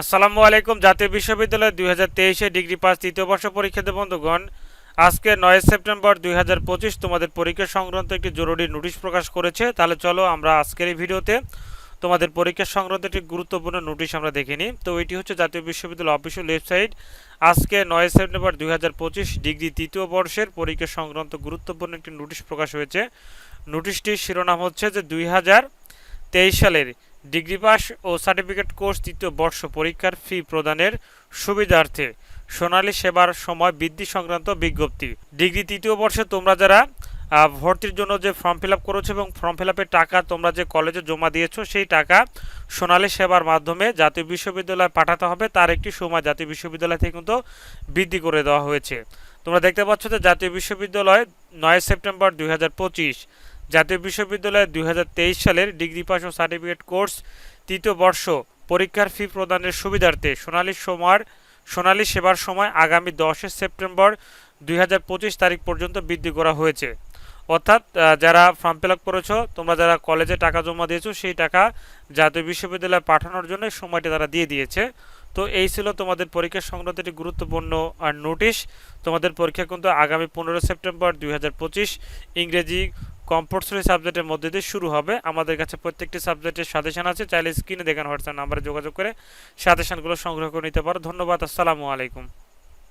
আসসালামু আলাইকুম। জাতীয় বিশ্ববিদ্যালয় দুই হাজার তেইশে ডিগ্রি পাস তৃতীয় বর্ষ পরীক্ষার্থী বন্ধুগণ। আজকে নয় সেপ্টেম্বর দুই হাজার পঁচিশ, তোমাদের পরীক্ষা সংক্রান্ত একটি জরুরি নোটিশ প্রকাশ করেছে। তাহলে চলো আমরা আজকের এই ভিডিওতে তোমাদের পরীক্ষা সংক্রান্ত একটি গুরুত্বপূর্ণ নোটিশ আমরা দেখে নিই। তো এটি হচ্ছে জাতীয় বিশ্ববিদ্যালয় অফিসিয়াল ওয়েবসাইট। আজকে নয় সেপ্টেম্বর দুই হাজার পঁচিশ ডিগ্রি তৃতীয় বর্ষের পরীক্ষা সংক্রান্ত গুরুত্বপূর্ণ একটি নোটিশ প্রকাশ হয়েছে। নোটিশটির শিরোনাম হচ্ছে যে দুই হাজার তেইশ সালের ডিগ্রি পাস ও সার্টিফিকেট কোর্স তৃতীয় বর্ষ পরীক্ষার ফি প্রদানের সুবিধার্থে সোনালী সেবার সময় বৃদ্ধি সংক্রান্ত বিজ্ঞপ্তি। ডিগ্রি তৃতীয় বর্ষে তোমরা যারা ভর্তির জন্য যে ফর্ম ফিল আপ করেছ এবং ফর্ম ফিল আপের টাকা তোমরা যে কলেজে জমা দিয়েছ, সেই টাকা সোনালী সেবার মাধ্যমে জাতীয় বিশ্ববিদ্যালয়ে পাঠাতে হবে। তার একটি সময় জাতীয় বিশ্ববিদ্যালয় থেকে কিন্তু বৃদ্ধি করে দেওয়া হয়েছে। তোমরা দেখতে পাচ্ছ যে জাতীয় বিশ্ববিদ্যালয় নয় সেপ্টেম্বর দুই হাজার পঁচিশ জাতীয় বিশ্ববিদ্যালয় দুই সালের ডিগ্রি পাস ও সার্টিফিকেট কোর্স তৃতীয় বর্ষ পরীক্ষার ফি প্রদানের সুবিধার্থে সোনালী সময়ের সোনালী সেবার সময় আগামী দশই সেপ্টেম্বর দুই হাজার পঁচিশ তারিখ পর্যন্ত বৃদ্ধি করা হয়েছে। অর্থাৎ যারা ফর্ম ফিল আপ করেছ, তোমরা যারা কলেজে টাকা জমা দিয়েছ, সেই টাকা জাতীয় বিশ্ববিদ্যালয়ে পাঠানোর জন্য সময়টি তারা দিয়ে দিয়েছে। তো এই ছিল তোমাদের পরীক্ষা সংক্রান্ত একটি গুরুত্বপূর্ণ আর নোটিশ। তোমাদের পরীক্ষা কিন্তু আগামী পনেরো সেপ্টেম্বর দুই হাজার পঁচিশ ইংরেজি কম্পালসরি সাবজেক্টের মধ্যে দিয়ে শুরু হবে। আমাদের কাছে প্রত্যেকটি সাবজেক্টের সাজেশন আছে। চাইলে স্ক্রিনে দেখেন হোয়াটসঅ্যাপ নাম্বারে যোগাযোগ করে সাজেশনগুলো সংগ্রহ করে নিতে পারো। ধন্যবাদ। আসসালামু আলাইকুম।